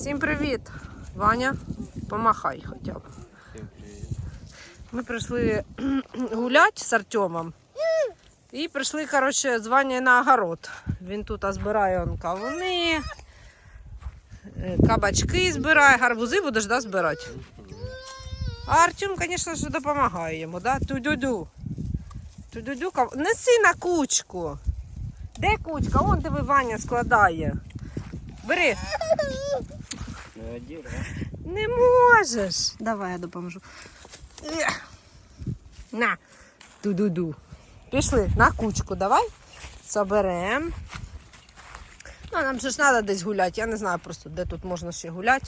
Всім привіт! Ваня, помахай хоча б. Всім привіт. Ми прийшли гуляти з Артемом. І прийшли, коротше, з Ванею на огород. Він тут збирає он кавуни, е, кабачки збирає, гарбузи будеш да, збирати. А Артем, звісно ж, допомагає йому, да? Ту-дю-дю. Ту-дю-дю, кав... Неси на кучку. Де кучка? Он диви, Ваня складає. Бери. Не можеш. Давай я допоможу. На. Ду-ду-ду. Пішли на кучку, давай. Соберем. Ну, нам же ж треба десь гуляти. Я не знаю просто, де тут можна ще гуляти.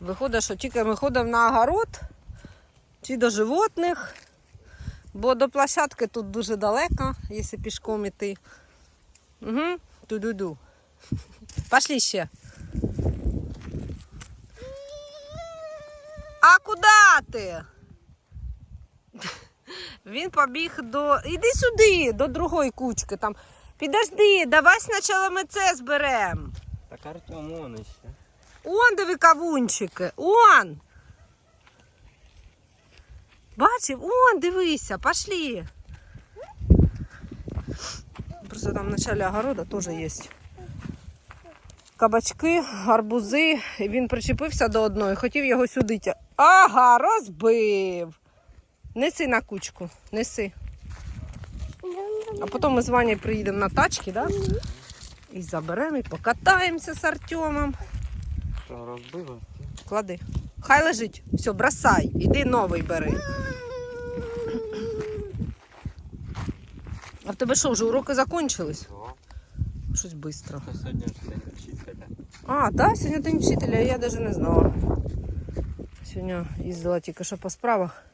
Виходить, що тільки ми ходимо на огород чи до животних, бо до площадки тут дуже далеко, якщо пішком іти. Угу. Ту-ду-ду. Пошли ще. А куди ти? Він побіг до. Іди сюди, до другої кучки. Там. Підожди, давай спочатку ми це зберемо. Так Артем он ще. Он диви кавунчики. Он. Бачив? Он, дивися, пошли. Просто там в начале огорода теж є. Кабачки, гарбузи. Він причепився до одної, хотів його сюди. тя- Ага, розбив. Неси на кучку, неси. А потім ми з Ванею приїдемо на тачки, да? І заберемо, і покатаємося з Артемом. Що розбило? Клади. Хай лежить. Все, бросай. Іди новий бери. А в тебе що, вже уроки закончились? Да. Щось швидко. Сьогодні ж день вчителя. А, да, сьогодні день вчителя, я навіть не знала. Сьогодні їздила тільки що по справах.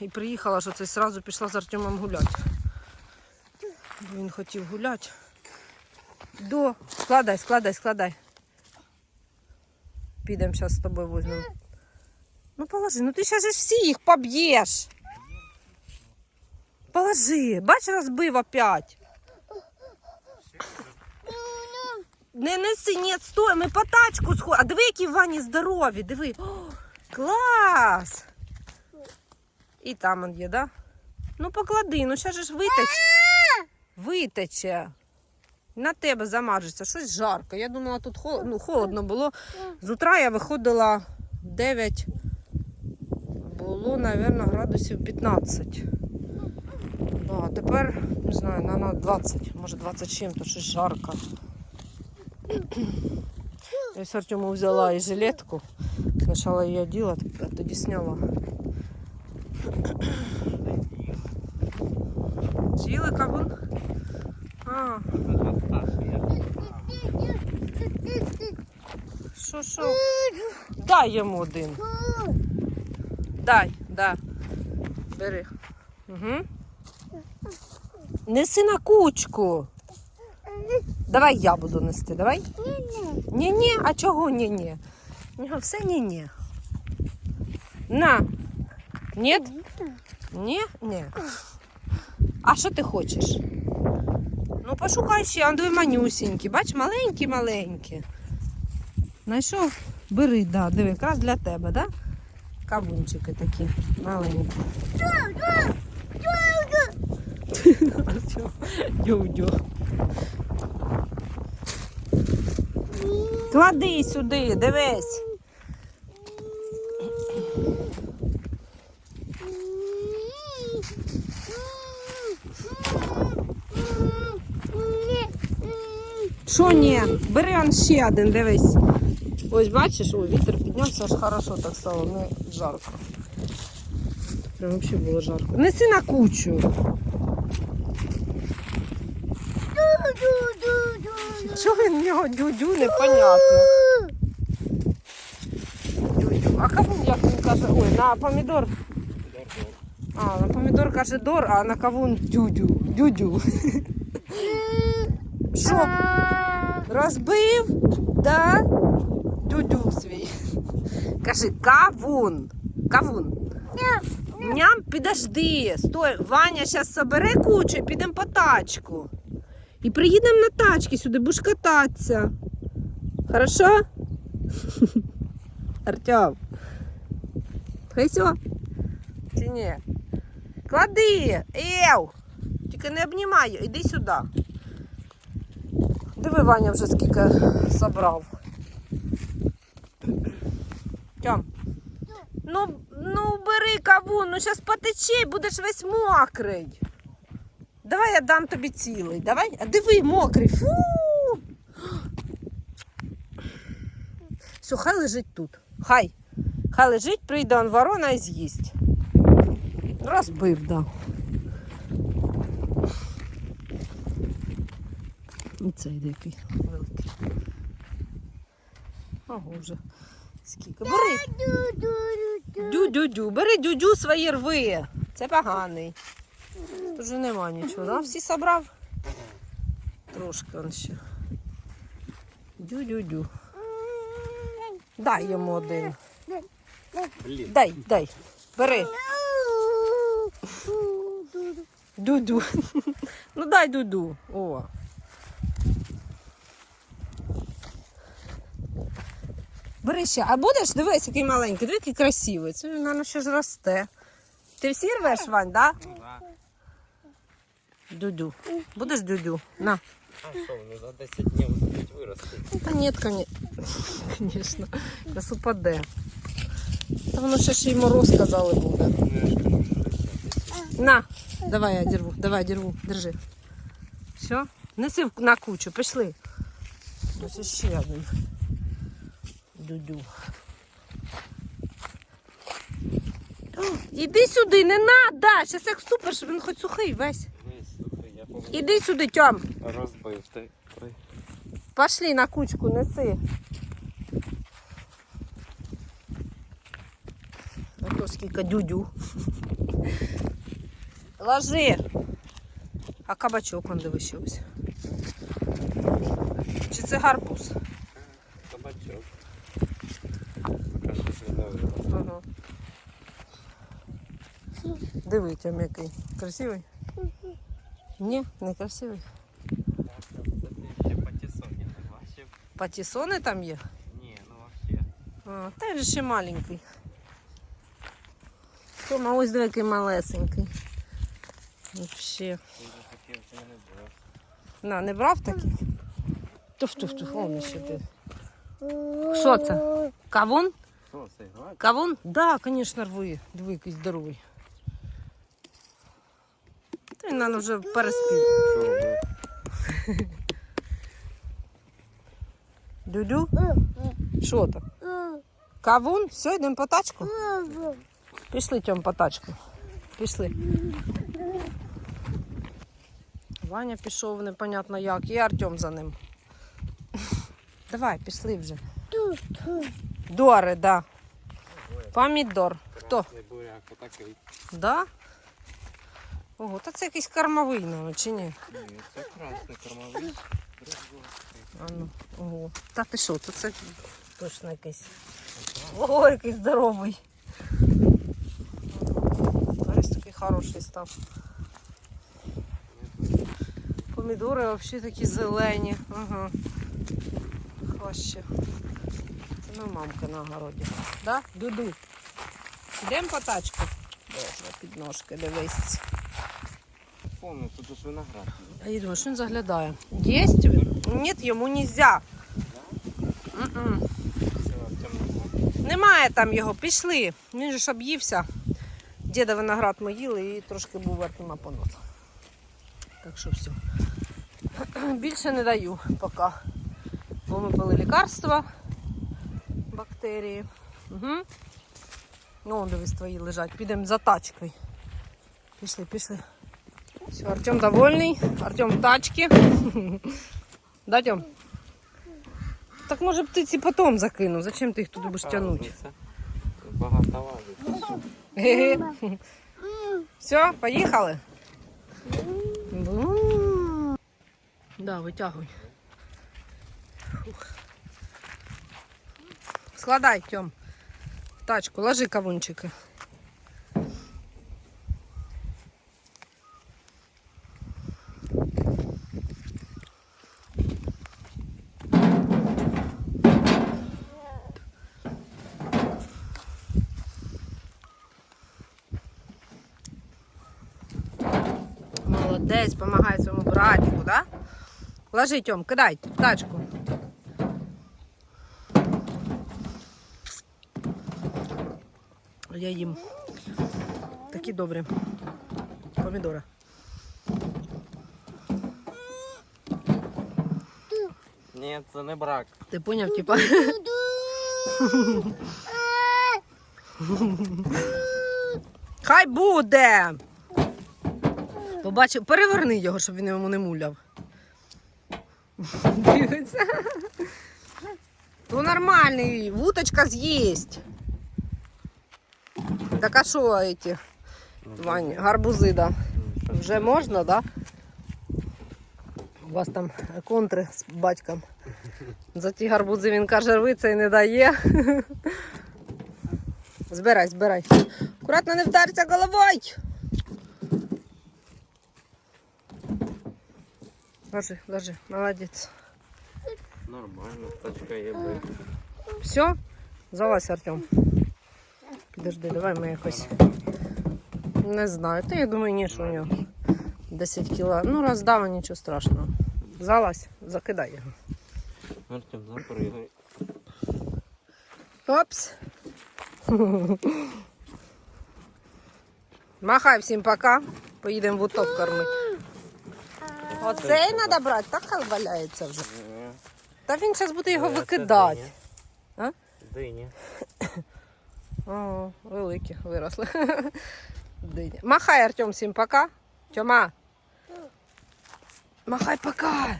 І приїхала, що це одразу пішла з Артемом гуляти. Бо він хотів гуляти. До, складай, складай, складай. Підемо зараз з тобою візьмемо. Ну положи, ну ти зараз же всі їх поб'єш. Положи, бач, розбив опять. Не неси, ні, стой, ми по тачку сходимо. А диви, які в ванні здорові, диви. О, клас! І там он є, да? Ну поклади, ну же ж витече. Витече. На тебе замажеться, щось жарко. Я думала, тут хол... ну, холодно було. З утра я виходила 9. Було, мабуть, градусів 15. Да, тепер, не знаю, на 20, може 27, то щось жарко. Я з Артему взяла і жилетку. Спочатку її оділа, а тоді сняла. З'їли кавун? А, що, що? Дай йому один. Дай, да. Бери. Угу. Неси на кучку. Давай я буду нести, давай. Ні-ні, а чого ні-ні? Все ні-ні. На. Ні? Ні? Ні. А що ти хочеш? Ну, пошукай ще, дві манюсінькі. Бач, маленькі-маленькі. Знайшов? Бери, да, диви, якраз для тебе, да? Кавунчики такі маленькі. Дю-дю. Клади сюди, дивись. Що ні? Бери он ще один, дивись. Ось бачиш, ой, вітер піднявся, аж хорошо так стало, не жарко. Прям взагалі було жарко. Неси на кучу. Що він в нього дю-дю, непонятно. Дю-дю. А кавун, як він каже, ой, на помідор. А, на помідор каже дор, а на кавун дю-дю. Дю-дю. Що, розбив? Да? Дю-дю свій. Кажи, кавун. Кавун. Ням, підожди, стой, Ваня зараз собере кучу і підемо по тачку. І приїдемо на тачки сюди, будеш кататися. Хорошо? Артем. Хейсо? Чи ні? Клади! Ев! Тільки не обнімай, іди сюди. Диви, Ваня вже скільки забрав. Тьом. Ну, ну бери кавун, ну зараз потече будеш весь мокрий. Давай я дам тобі цілий. Давай. А диви, мокрий. Фу. Все, хай лежить тут. Хай. Хай лежить, прийде он ворона і з'їсть. Розбив, да. І цей який великий. Ого, вже. Скільки. Бери. Дю-дю-дю. Бери дю-дю свої рви. Це поганий. Вже нема нічого, да? Всі собрав? Трошки он ще. Дю-дю-дю. Дай йому один. Блін. Дай, дай. Бери. Ду-ду. Ну дай ду-ду. О. Бери ще, а будеш? Дивись, який маленький, дивись, який красивий. Це, мабуть, ще ж росте. Ти всі рвеш, Вань, так? Да? Дудю. Будеш дудю? На. А що, вони за 10 днів успіють вирости? Та ні, звісно. Зараз упаде. Та воно ще ж і мороз казали буде. Ну. На, давай я дірву, давай дірву, держи. Все? Неси на кучу, пішли. Ось ще один. Дудю. Іди сюди, не надо! Зараз як вступиш, він хоч сухий весь. Весь сухий, я помню. Іди сюди, Тьом. Розбив. Ти. Пошли на кучку, неси. Ото скільки дюдю. Ложи. А кабачок он диви ось. Чи це гарбуз? Кабачок. Ага. Диви, який. Красивий? Ні, не красивий. Патісони там є? Ні, ну вообще. А, та же ще маленький. Тома, ось який малесенький. Вообще. На, не брав такий? Туф-туф-туф, он ще ти. Що це? Кавун? Кавун? Да, звісно, рви. Диви, який здоровий. Він, наверное, вже переспів. Дюдю? Що там? Кавун? Все, йдемо по тачку? Пішли, Тьом, по тачку. Пішли. Ваня пішов непонятно як, і Артем за ним. Давай, пішли вже. Дори, да. Помідор. Хто? Буряк, отакий. Да? Ого, та це якийсь кормовий, ну, чи ні? Ні, це красний кормовий. А ну, ого. Та ти що, то це точно якийсь. Ого, який здоровий. Ось такий хороший став. Помідори взагалі такі зелені. Ага. Хваще. Це ну, мамка на огороді. Да? Дуду. Йдемо по тачку. Боже, підножки, дивись. Помню, тут ж виноград. А я думаю, що він заглядає. Єсть він? Ні, йому нельзя. М-м. Немає там його, пішли. Він же ж об'ївся. Діда виноград ми їли і трошки був Артема понос. Так що все. Більше не даю поки. Бо ми пили лікарства, бактерії. Угу. Ну, дивись, твої лежать. Підемо за тачкою. Пішли, пішли. Все, Артем довольний. Артем в тачці. Да, Тьом? Так може б ти ці потом закинув. Зачем ти їх туди будеш тягнути? Багато важить. Все, поїхали. Да, витягуй. Фух. Складай, Тьом. В тачку, ложи кавунчики. Молодець, допомагає своєму братику, да? Ложи, Тьом, кидай в тачку. Я їм. Такі добрі. Помідори. Ні, це не брак. Ти поняв, типа? Хай буде. Побачив, переверни його, щоб він йому не муляв. Дивиться. То нормальний, вуточка з'їсть. Так а що эти, Вань, гарбузи, да? Вже можна, да? У вас там контри з батьком. За ті гарбузи він каже, рвиться і не дає. Збирай, збирай. Акуратно не вдарся головою. Ложи, ложи, молодець. Нормально, тачка є би. Все? Залазь, Артем. Підожди, давай ми якось. Не знаю. Та я думаю, ні, що у нього 10 кіла. Ну, роздава, нічого страшного. Залазь, закидай його. Артем, запригай. Опс. Махай всім пока. Поїдемо в утоп кормити. Оцей треба брати, так хай валяється вже. Ні. Та він зараз буде його Е, викидати. А? Диня. О, великі виросли. Диня. Махай, Артем, всім пока. Тьома. Махай пока.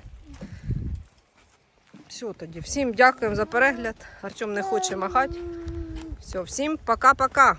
Все тоді. Всім дякуємо за перегляд. Артем не хоче махати. Все, всім пока-пока.